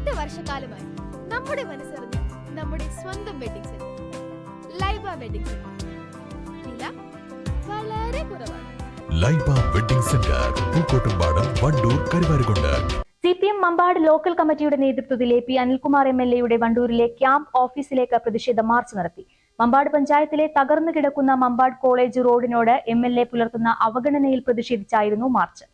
എട്ട് വർഷക്കാലമായി നമ്മുടെ മനസ്സറിഞ്ഞ നമ്മുടെ സ്വന്തം wedding centre Laiba wedding centre വില വളരെ കുറവാണ്. Laiba wedding centre Pookkottumpadam Wandoor Karuvarakundu. C P M Mambad local കമ്മിറ്റിയുടെ നേതൃത്വത്തിൽ A P Anilkumar M L എയുടെ വണ്ടൂരിലെ ക്യാമ്പ് ഓഫീസിലേക്ക് പ്രതിഷേധ മാർച്ച് നടത്തി. മമ്പാട് പഞ്ചായത്തിലെ തകർന്നു കിടക്കുന്ന മമ്പാട് കോളേജ് റോഡിനോട് എം എൽ എ പുലർത്തുന്ന അവഗണനയിൽ പ്രതിഷേധിച്ചായിരുന്നു മാർച്ച്.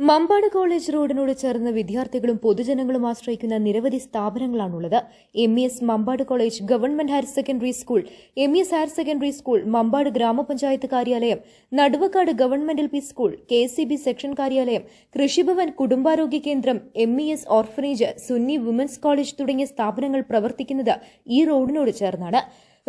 മമ്പാട് കോളേജ് റോഡിനോട് ചേർന്ന് വിദ്യാർത്ഥികളും പൊതുജനങ്ങളും ആശ്രയിക്കുന്ന നിരവധി സ്ഥാപനങ്ങളാണുള്ളത്. M E S Mampad college government higher secondary school M E S higher secondary school Mampad ഗ്രാമപഞ്ചായത്ത് കാര്യാലയം Naduvakkad government L P school K C B section കാര്യാലയം കൃഷിഭവൻ കുടുംബാരോഗ്യ കേന്ദ്രം M E S orphanage Sunni women's college തുടങ്ങിയ സ്ഥാപനങ്ങൾ പ്രവർത്തിക്കുന്നത് ഈ റോഡിനോട് ചേർന്നാണ്.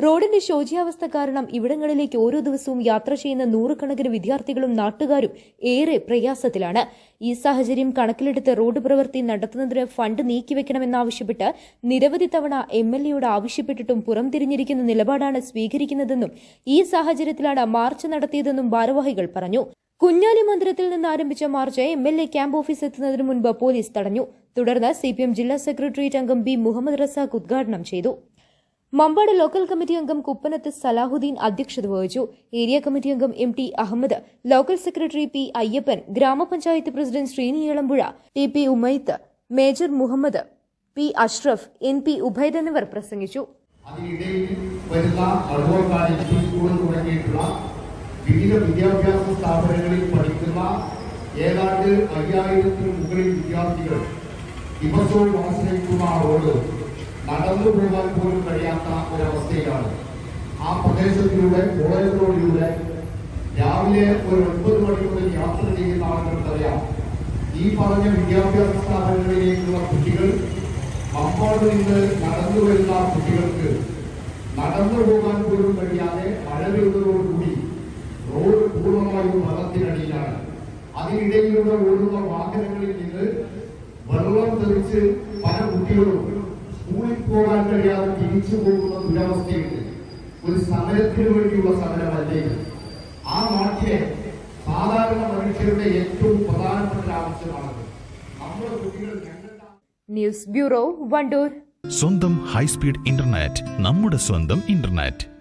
റോഡിന്റെ ശോച്യാവസ്ഥ കാരണം ഇവിടങ്ങളിലേക്ക് ഓരോ ദിവസവും യാത്ര ചെയ്യുന്ന നൂറുകണക്കിന് വിദ്യാർത്ഥികളും നാട്ടുകാരും ഏറെ പ്രയാസത്തിലാണ്. ഈ സാഹചര്യം കണക്കിലെടുത്ത് റോഡ് പ്രവൃത്തി നടത്തുന്നതിന് ഫണ്ട് നീക്കിവെക്കണമെന്നാവശ്യപ്പെട്ട് നിരവധി തവണ എം എൽ എയോട് ആവശ്യപ്പെട്ടിട്ടും പുറംതിരിഞ്ഞിരിക്കുന്ന നിലപാടാണ് സ്വീകരിക്കുന്നതെന്നും ഈ സാഹചര്യത്തിലാണ് മാർച്ച് നടത്തിയതെന്നും ഭാരവാഹികൾ പറഞ്ഞു. കുഞ്ഞാലി മന്ദിരത്തിൽ നിന്ന് ആരംഭിച്ച march M L A camp office എത്തുന്നതിന് മുൻപ് പോലീസ് തടഞ്ഞു. തുടർന്ന് സി ജില്ലാ സെക്രട്ടേറിയറ്റ് അംഗം ബി മുഹമ്മദ് റസാഖ് ഉദ്ഘാടനം ചെയ്തു. മമ്പാട് ലോക്കൽ കമ്മിറ്റി അംഗം കുപ്പനത്ത് സലാഹുദ്ദീൻ അധ്യക്ഷത വഹിച്ചു. ഏരിയ കമ്മിറ്റി അംഗം M T Ahammed local secretary P Ayyappan ഗ്രാമപഞ്ചായത്ത് president Sreeni Elampuzha T P Umaith major Muhammed P Ashraf N P Ubaid എന്നിവർ പ്രസംഗിച്ചു. വിവിധ വിദ്യാഭ്യാസ സ്ഥാപനങ്ങളിൽ പഠിക്കുന്ന ഏതാണ്ട് അയ്യായിരത്തിന് മുകളിൽ വിദ്യാർത്ഥികൾ ദിവസവും ആശ്രയിക്കുന്ന നടന്നു പോകാൻ പോലും കഴിയാത്ത ഒരവസ്ഥയിലാണ്. ആ പ്രദേശത്തിലൂടെ കോളേജ് റോഡിലൂടെ രാവിലെ ഒരു ഒൻപത് മണി മുതൽ യാത്ര ചെയ്യുന്ന ആളുകൾക്കറിയാം. ഈ പറഞ്ഞ വിദ്യാഭ്യാസ സ്ഥാപനങ്ങളിലേക്കുള്ള കുട്ടികൾ പമ്പാട് നിന്ന് നടന്നു വരുന്ന കുട്ടികൾക്ക് നടന്നു പോകാൻ പോലും കഴിയാതെ മഴ റോഡ് പൂർണമായും വെള്ളത്തിനടിയിലാണ് അതിനിടയിലൂടെ ഓടുന്ന വാഹനങ്ങളിൽ നിന്ന് വെള്ളം തെറിച്ച് പല കുട്ടികളും പോകാൻ കഴിയാതെ തിരിച്ചു പോകുന്ന ദുരവസ്ഥയുണ്ട്. ഒരു സമരത്തിന് വേണ്ടിയുള്ള സമരമല്ലേ. ആ നാട്ടിലെ സാധാരണ മനുഷ്യരുടെ ഏറ്റവും പ്രധാനപ്പെട്ട ആവശ്യമാണത്. നമ്മുടെ കുട്ടികൾ ന്യൂസ് ബ്യൂറോ വണ്ടൂർ. സ്വന്തം ഹൈസ്പീഡ് ഇന്റർനെറ്റ് നമ്മുടെ സ്വന്തം ഇന്റർനെറ്റ്.